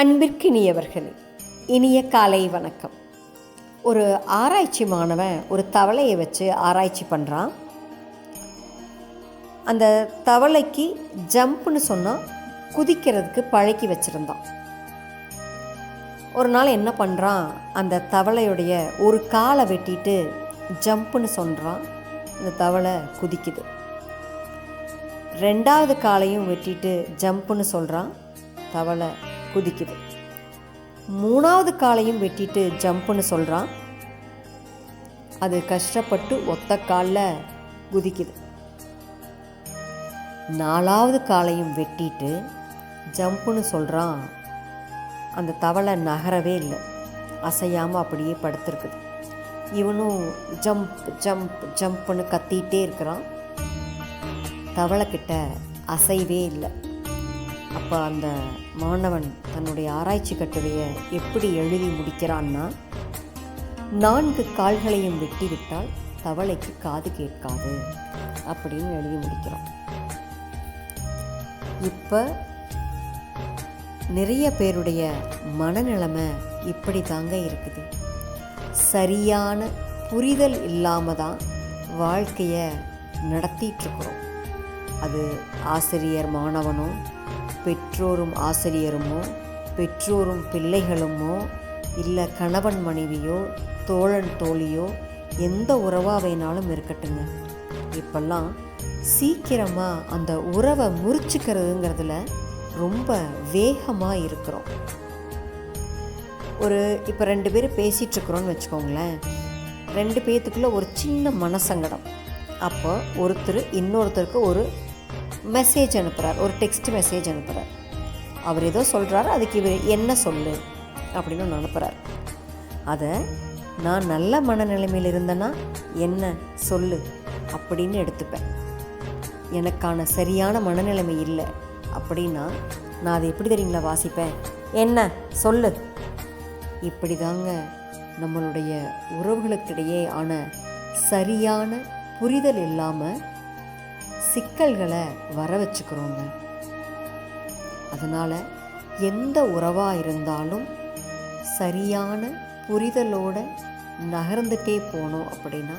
அன்பிற்கினியவர்களே இனிய காலை வணக்கம். ஒரு ஆராய்ச்சி மாணவன் ஒரு தவளையை வச்சு ஆராய்ச்சி பண்ணுறான் அந்த தவளைக்கு ஜம்ப்னு சொன்னால் குதிக்கிறதுக்கு பழக்கி வச்சுருந்தான். ஒரு நாள் என்ன பண்ணுறான் அந்த தவளையுடைய ஒரு காலை வெட்டிட்டு ஜம்ப்னு சொல்கிறான் அந்த தவளை குதிக்குது. ரெண்டாவது காலையும் வெட்டிட்டு ஜம்ப்னு சொல்கிறான் தவளை குதிக்குது. மூணாவது காலையும் வெட்டிட்டு ஜம்ப்னு சொல்கிறான் அது கஷ்டப்பட்டு ஒத்த காலில் குதிக்குது. நாலாவது காலையும் வெட்டிட்டு ஜம்ப்னு சொல்கிறான் அந்த தவளை நகரவே இல்லை. அசையாமல் அப்படியே படுத்துருக்குது. இவனும் ஜம்ப் ஜம்ப் ஜம்ப்னு கத்திகிட்டே இருக்கிறான். தவளைக்கிட்ட அசைவே இல்லை. அப்போ அந்த மாணவன் தன்னுடைய ஆராய்ச்சி கட்டுரையை எப்படி எழுதி முடிக்கிறான்னா நான்கு கால்களையும் வெட்டிவிட்டால் தவளைக்கு காது கேட்காது அப்படின்னு எழுதி முடிக்கிறான். இப்போ நிறைய பேருடைய மனநிலைமை இப்படி தாங்க இருக்குது. சரியான புரிதல் இல்லாமல் தான் வாழ்க்கையை நடத்திட்டுருக்குறோம் அது ஆசிரியர் மாணவனோ பெற்றோரும் ஆசிரியருமோ பெற்றோரும் பிள்ளைகளுமோ இல்லை கணவன் மனைவியோ தோழன் தோழியோ எந்த உறவாக வேணாலும் இருக்கட்டுங்க. இப்பெல்லாம் சீக்கிரமாக அந்த உறவை முறிச்சுக்கிறதுங்கிறதுல ரொம்ப வேகமாக இருக்கிறோம். ஒரு இப்போ ரெண்டு பேரும் பேசிகிட்ருக்குறோன்னு வச்சுக்கோங்களேன். ரெண்டு பேர்த்துக்குள்ளே ஒரு சின்ன மனசங்கடம். அப்போ ஒருத்தர் இன்னொருத்தருக்கு ஒரு மெசேஜ் அனுப்புகிறார் ஒரு டெக்ஸ்ட் மெசேஜ் அனுப்புகிறார் அவர் ஏதோ சொல்கிறாரு அதுக்கு இவர் என்ன சொல்லு அப்படின்னு ஒன்று அனுப்புகிறார் அதை நான் நல்ல மனநிலைமையில் இருந்தேன்னா என்ன சொல்லு அப்படின்னு எடுத்துப்பேன். எனக்கான சரியான மனநிலைமை இல்லை அப்படின்னா நான் அதை எப்படி தெரியுங்களா வாசிப்பேன்? என்ன சொல்லு. இப்படி தாங்க நம்மளுடைய உறவுகளுக்கிடையே ஆன சரியான புரிதல் இல்லாமல் சிக்கல்களை வர வச்சுக்கிறோங்க அதனால் எந்த உறவாக இருந்தாலும் சரியான புரிதலோட நகர்ந்துட்டே போனோம் அப்படின்னா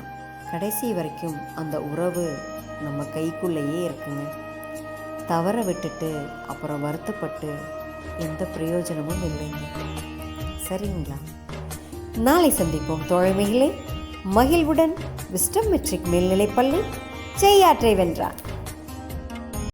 கடைசி வரைக்கும் அந்த உறவு நம்ம கைக்குள்ளேயே இருக்குங்க. தவற விட்டுட்டு அப்புறம் வருத்தப்பட்டு எந்த பிரயோஜனமும் இல்லைங்க. சரிங்களா? நாளை சந்திப்போம். தோழமைகளே மகிழ்வுடன் விஸ்டம் மெட்ரிக் மேல்நிலைப்பள்ளி ചെയ്യാ ട്രൈവൽറ